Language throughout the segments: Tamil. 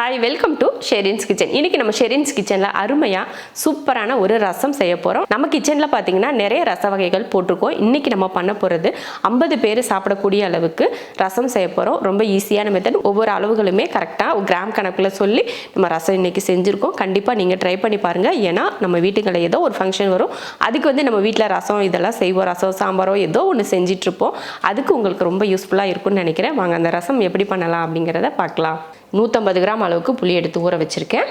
Hi welcome to Sherin's kitchen இன்னைக்கு நம்ம ஷெரின்ஸ் கிச்சனில் அருமையாக சூப்பரான ஒரு ரசம் செய்ய போகிறோம் நம்ம கிச்சனில் பார்த்தீங்கன்னா நிறைய ரச வகைகள் போட்டிருக்கோம். இன்னைக்கு நம்ம பண்ண போகிறது ஐம்பது பேர் சாப்பிடக்கூடிய அளவுக்கு ரசம் செய்ய போகிறோம் ரொம்ப ஈஸியான மெத்தட் ஒவ்வொரு அளவுகளுமே கரெக்டாக கிராம் கணக்கில் சொல்லி நம்ம ரசம் இன்னைக்கு செஞ்சுருக்கோம். கண்டிப்பாக நீங்கள் ட்ரை பண்ணி பாருங்கள் ஏன்னா நம்ம வீட்டுகளில் ஏதோ ஒரு ஃபங்க்ஷன் வரும். அதுக்கு வந்து நம்ம வீட்டில் ரசம் இதெல்லாம் செய்வோம். ரசம் சாம்பாரோ ஏதோ ஒன்று செஞ்சிட்ருப்போம் அதுக்கு உங்களுக்கு ரொம்ப யூஸ்ஃபுல்லாக இருக்கும்னு நினைக்கிறேன். வாங்க அந்த ரசம் எப்படி பண்ணலாம் அப்படிங்கிறத பார்க்கலாம். நூற்றம்பது கிராம் அளவுக்கு புளி எடுத்து ஊற வச்சுருக்கேன்.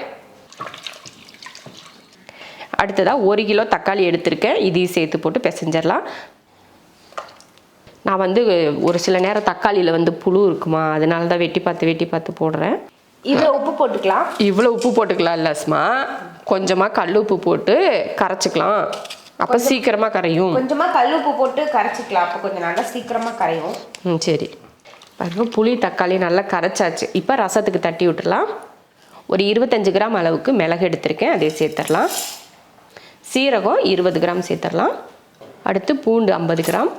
அடுத்ததாக ஒரு கிலோ தக்காளி எடுத்திருக்கேன். இதையும் சேர்த்து போட்டு பிசைஞ்சிடலாம். நான் வந்து ஒரு சில நேரம் தக்காளியில் வந்து புழு இருக்குமா அதனால தான் வெட்டி பார்த்து வெட்டி பார்த்து போடுறேன். இதில் உப்பு போட்டுக்கலாம். இவ்வளோ உப்பு போட்டுக்கலாம் இல்லை அஸ்மா. கொஞ்சமாக கல் உப்பு போட்டு கரைச்சிக்கலாம். அப்போ சீக்கிரமாக கரையும். கொஞ்சமாக கல் உப்பு போட்டு கரைச்சிக்கலாம். அப்போ கொஞ்சம் நல்லா சீக்கிரமாக கரையும். ம் சரி. பாருங்க புளி தக்காளி நல்லா கரைச்சாச்சு. இப்போ ரசத்துக்கு தட்டி விட்டுறலாம். ஒரு இருபத்தஞ்சு கிராம் அளவுக்கு மிளகு எடுத்திருக்கேன் அதே சேர்த்துடலாம். சீரகம் இருபது கிராம் சேர்த்துடலாம். அடுத்து பூண்டு ஐம்பது கிராம்.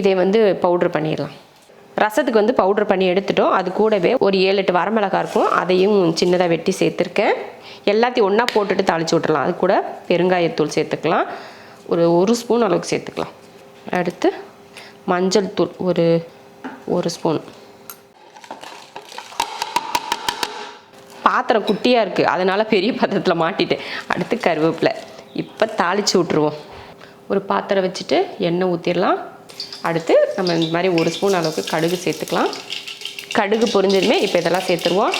இதை வந்து பவுட்ரு பண்ணிடலாம். ரசத்துக்கு வந்து பவுட்ரு பண்ணி எடுத்துட்டோம். அது கூடவே ஒரு ஏழு எட்டு வரமிளகா இருக்கும். அதையும் சின்னதாக வெட்டி சேர்த்துருக்கேன். எல்லாத்தையும் ஒன்றா போட்டுட்டு தாளித்து விட்டுலாம் அது கூட பெருங்காயத்தூள் சேர்த்துக்கலாம். ஒரு ஒரு ஸ்பூன் அளவுக்கு சேர்த்துக்கலாம். அடுத்து மஞ்சள் தூள் ஒரு ஒரு ஸ்பூன். பாத்திரம் குட்டியாக இருக்குது அதனால் பெரிய பாத்திரத்தில் மாட்டிட்டேன். அடுத்து கருவேப்பிலை. இப்போ தாளித்து விட்ருவோம் ஒரு பாத்திரம் வச்சுட்டு எண்ணெய் ஊற்றிடலாம் அடுத்து நம்ம இந்த மாதிரி ஒரு ஸ்பூன் அளவுக்கு கடுகு சேர்த்துக்கலாம். கடுகு பொரிஞ்சதுமே இப்போ இதெல்லாம் சேர்த்துருவோம்.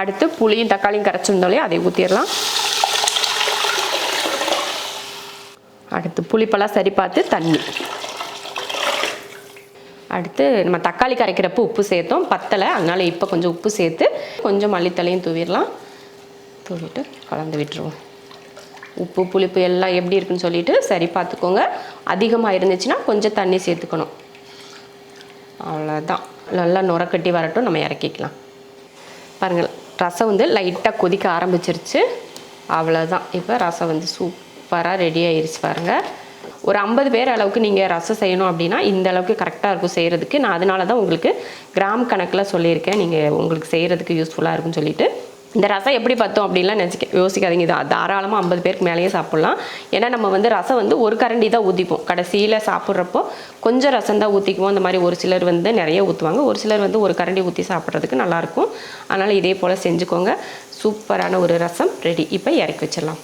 அடுத்து புளியும் தக்காளியும் கரைச்சிருந்தோலே அதை ஊற்றிடலாம் அடுத்து புளிப்பெல்லாம் சரி பார்த்து தண்ணி. அடுத்து நம்ம தக்காளி கரைக்கிறப்ப உப்பு சேர்த்தோம். பத்தலை. அதனால் இப்போ கொஞ்சம் உப்பு சேர்த்து கொஞ்சம் மல்லித்தலையும் தூவிடலாம். தூவிட்டு கலந்து விட்டுருவோம். உப்பு புளிப்பு எல்லாம் எப்படி இருக்குன்னு சொல்லிட்டு சரி பார்த்துக்கோங்க. அதிகமாக இருந்துச்சுன்னா கொஞ்சம் தண்ணி சேர்த்துக்கணும். அவ்வளோதான் நல்லா நுரக்கட்டி வரட்டும். நம்ம இறக்கிக்கலாம். பாருங்கள் ரசம் வந்து லைட்டாக கொதிக்க ஆரம்பிச்சிருச்சு. அவ்வளோதான் இப்போ ரசம் வந்து சூப்பராக ரெடி ஆயிடுச்சு பாருங்கள் ஒரு ஐம்பது பேர் அளவுக்கு நீங்கள் ரசம் செய்யணும் அப்படின்னா இந்த அளவுக்கு கரெக்டாக இருக்கும் செய்கிறதுக்கு நான் அதனால தான் உங்களுக்கு கிராம் கணக்கில் சொல்லியிருக்கேன். நீங்கள் உங்களுக்கு செய்கிறதுக்கு யூஸ்ஃபுல்லாக இருக்கும்னு சொல்லிட்டு. இந்த ரசம் எப்படி பார்த்தோம் அப்படின்லாம் நினச்சிக்க யோசிக்காதீங்க. இது தாராளமாக ஐம்பது பேருக்கு மேலேயே சாப்பிட்லாம். ஏன்னா நம்ம வந்து ரசம் வந்து ஒரு கரண்டி தான் ஊற்றிப்போம் கடைசியில் சாப்பிட்றப்போ கொஞ்சம் ரசம் தான் ஊற்றிக்குவோம் அந்த மாதிரி ஒரு சிலர் வந்து நிறைய ஊற்றுவாங்க ஒரு சிலர் வந்து ஒரு கரண்டி ஊற்றி சாப்பிட்றதுக்கு நல்லாயிருக்கும் அதனால் இதே போல் செஞ்சுக்கோங்க. சூப்பரான ஒரு ரசம் ரெடி இப்போ இறக்கி வச்சிடலாம்.